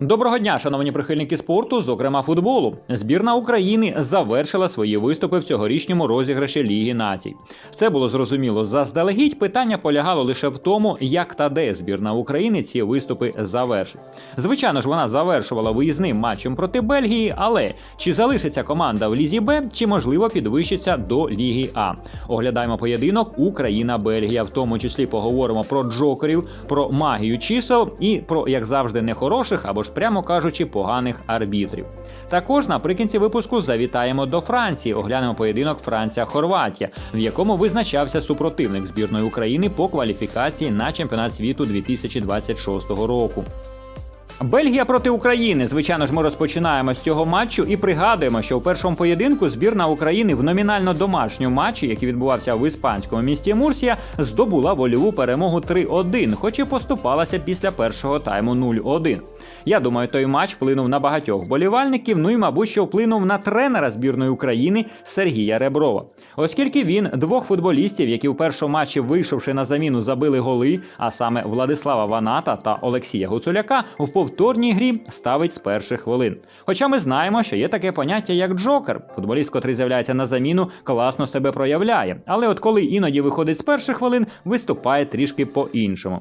Доброго дня, шановні прихильники спорту, зокрема футболу. Збірна України завершила свої виступи в цьогорічному розіграші Ліги націй. Це було зрозуміло заздалегідь. Питання полягало лише в тому, як та де збірна України ці виступи завершить. Звичайно ж, вона завершувала виїзним матчем проти Бельгії, але чи залишиться команда в Лізі Б, чи можливо підвищиться до Ліги А? Оглядаємо поєдинок Україна-Бельгія, в тому числі поговоримо про джокерів, про магію чисел і про, як завжди, нехороших або ж прямо кажучи, поганих арбітрів. Також наприкінці випуску завітаємо до Франції, оглянемо поєдинок Франція-Хорватія, в якому визначався супротивник збірної України по кваліфікації на чемпіонат світу 2026 року. Бельгія проти України. Звичайно ж, ми розпочинаємо з цього матчу і пригадуємо, що у першому поєдинку збірна України в номінально домашньому матчі, який відбувався в іспанському місті Мурсія, здобула вольову перемогу 3-1, хоч і поступалася після першого тайму 0-1. Я думаю, той матч вплинув на багатьох болівальників. Ну і, мабуть, що вплинув на тренера збірної України Сергія Реброва, оскільки він двох футболістів, які в першому матчі, вийшовши на заміну, забили голи, а саме Владислава Ваната та Олексія Гуцуляка, в повторній грі ставить з перших хвилин. Хоча ми знаємо, що є таке поняття як джокер. Футболіст, котрий з'являється на заміну, класно себе проявляє. Але от коли іноді виходить з перших хвилин, виступає трішки по-іншому.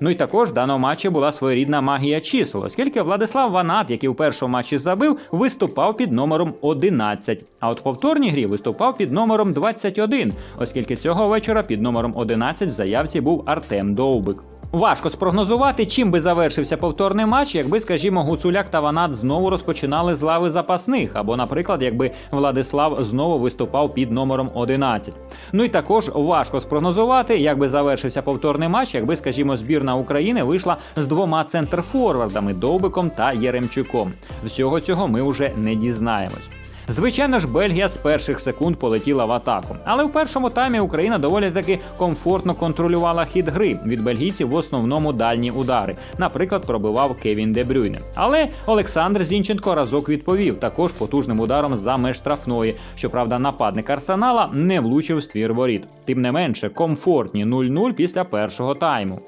Ну і також в даному матчі була своєрідна магія чисел, оскільки Владислав Ванат, який у першому матчі забив, виступав під номером 11. А от в повторній грі виступав під номером 21, оскільки цього вечора під номером 11 в заявці був Артем Довбик. Важко спрогнозувати, чим би завершився повторний матч, якби, скажімо, Гуцуляк та Ванат знову розпочинали з лави запасних, або, наприклад, якби Владислав знову виступав під номером 11. Ну і також важко спрогнозувати, як би завершився повторний матч, якби, скажімо, збірна України вийшла з двома центрфорвардами Довбиком та Єремчуком. Всього цього ми вже не дізнаємось. Звичайно ж, Бельгія з перших секунд полетіла в атаку, але в першому таймі Україна доволі таки комфортно контролювала хід гри від бельгійців в основному дальні удари. Наприклад, пробивав Кевін Дебрюйне. Але Олександр Зінченко разок відповів також потужним ударом за меж штрафної. Щоправда, нападник Арсенала не влучив ствір воріт. Тим не менше, комфортні 0-0 після першого тайму.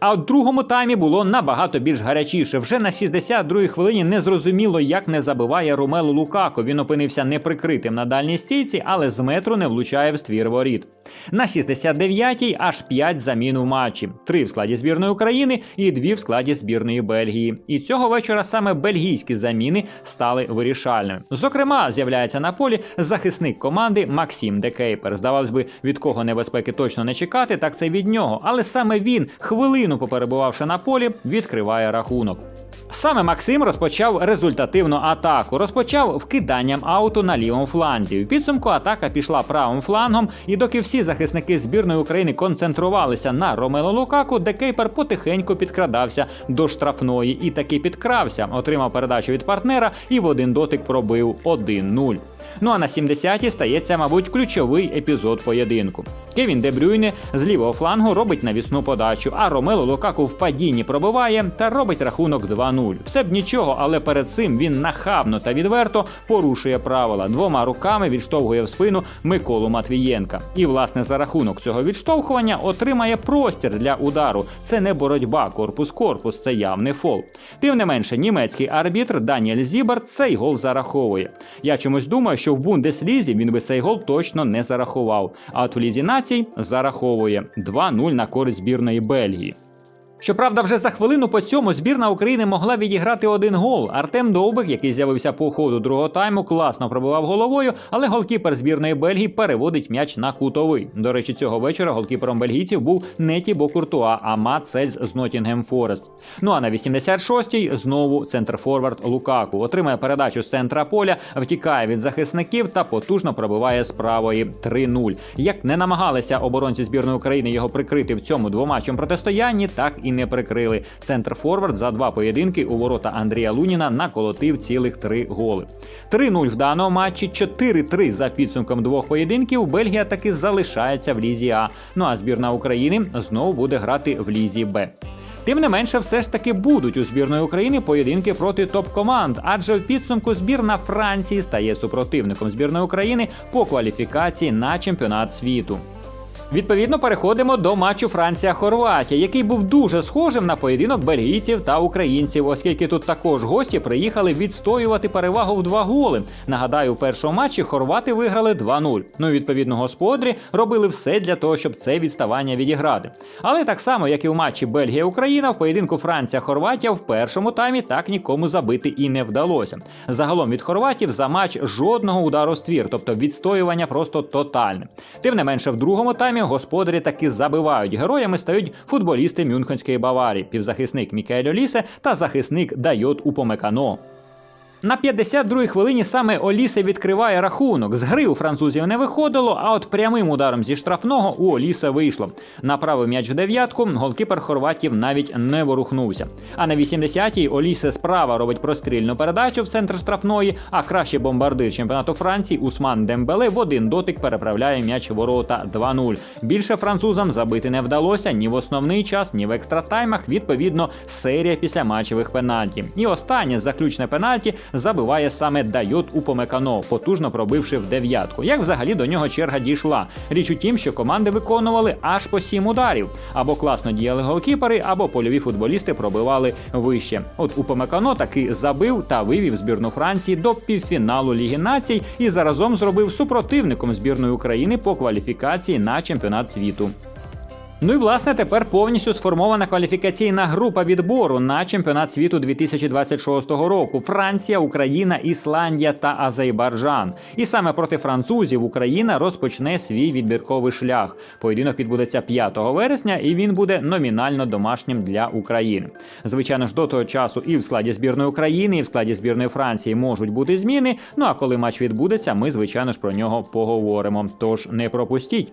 А в другому таймі було набагато більш гарячіше. Вже на 62-й хвилині не зрозуміло, як не забиває Ромелу Лукако. Він опинився неприкритим на дальній стійці, але з метру не влучає в ствір воріт. На 69-й аж 5 замін у матчі: три в складі збірної України і дві в складі збірної Бельгії. І цього вечора саме бельгійські заміни стали вирішальними. Зокрема, з'являється на полі захисник команди Максим Декейпер. Здавалось би, від кого небезпеки точно не чекати, так це від нього. Але саме він хвилину поперебувавши на полі, відкриває рахунок. Саме Максим розпочав результативну атаку. Розпочав вкиданням ауту на лівому фланзі. В підсумку атака пішла правим флангом, і доки всі захисники збірної України концентрувалися на Ромело Лукаку, Декейпер потихеньку підкрадався до штрафної і таки підкрався, отримав передачу від партнера і в один дотик пробив 1-0. Ну а на 70-ті стається, мабуть, ключовий епізод поєдинку. Кевін Дебрюйне з лівого флангу робить навісну подачу, а Ромело Лукаку в падінні пробиває та робить рахунок 2-0. Все б нічого, але перед цим він нахабно та відверто порушує правила. Двома руками відштовхує в спину Миколу Матвієнка. І, власне, за рахунок цього відштовхування отримає простір для удару. Це не боротьба корпус-корпус, це явний фол. Тим не менше, німецький арбітр Даніель Зіберт цей гол зараховує. Я чомусь думаю, що в Бундеслізі він би цей гол точно не зарахував. А от в лізі націй зараховує 2-0 на користь збірної Бельгії. Щоправда, вже за хвилину по цьому збірна України могла відіграти один гол. Артем Довбик, який з'явився по ходу другого тайму, класно пробивав головою, але голкіпер збірної Бельгії переводить м'яч на кутовий. До речі, цього вечора голкіпером бельгійців був не Тібо Куртуа, а Мат Сельс з Нотінгем Форест. Ну а на 86-й знову центрфорвард Лукаку отримає передачу з центра поля, втікає від захисників та потужно пробиває з правої 3-0. Як не намагалися оборонці збірної України його прикрити в цьому двоматчому протистоянні, так і не прикрили. Центр Форвард за два поєдинки у ворота Андрія Луніна наколотив цілих три голи. 3-0 в даному матчі, 4-3 за підсумком двох поєдинків. Бельгія таки залишається в лізі А. Ну а збірна України знову буде грати в лізі Б. Тим не менше, все ж таки будуть у збірної України поєдинки проти топ-команд, адже в підсумку збірна Франції стає супротивником збірної України по кваліфікації на чемпіонат світу. Відповідно, переходимо до матчу Франція-Хорватія, який був дуже схожим на поєдинок бельгійців та українців, оскільки тут також гості приїхали відстоювати перевагу в два голи. Нагадаю, у першому матчі хорвати виграли 2-0. Ну і відповідно господарі робили все для того, щоб це відставання відіграти. Але так само, як і у матчі Бельгія-Україна, в поєдинку Франція-Хорватія в першому таймі так нікому забити і не вдалося. Загалом від хорватів за матч жодного удару ствір, тобто відстоювання просто тотальне. Тим не менше, в другому таймі господарі таки забивають. Героями стають футболісти Мюнхенської Баварії, півзахисник Мікель Олісе та захисник Дайот Упомекано. На 52-й хвилині саме Олісе відкриває рахунок. З гри у французів не виходило, а от прямим ударом зі штрафного у Оліса вийшло. Направив м'яч в дев'ятку, голкіпер хорватів навіть не ворухнувся. А на 80-й Олісе справа робить прострільну передачу в центр штрафної, а кращий бомбардир чемпіонату Франції Усман Дембеле в один дотик переправляє м'яч ворота 2-0. Більше французам забити не вдалося ні в основний час, ні в екстратаймах. Відповідно, серія після матчевих пенальті. І останнє заключне пенальті забиває саме Дайот Упомекано, потужно пробивши в дев'ятку. Як взагалі до нього черга дійшла? Річ у тім, що команди виконували аж по сім ударів. Або класно діяли голкіпери, або польові футболісти пробивали вище. От Упомекано таки забив та вивів збірну Франції до півфіналу Ліги націй і заразом зробив супротивником збірної України по кваліфікації на чемпіонат світу. Ну і власне тепер повністю сформована кваліфікаційна група відбору на чемпіонат світу 2026 року: Франція, Україна, Ісландія та Азербайджан. І саме проти французів Україна розпочне свій відбірковий шлях. Поєдинок відбудеться 5 вересня, і він буде номінально домашнім для України. Звичайно ж, до того часу і в складі збірної України, і в складі збірної Франції можуть бути зміни. Ну а коли матч відбудеться, ми звичайно ж про нього поговоримо. Тож не пропустіть.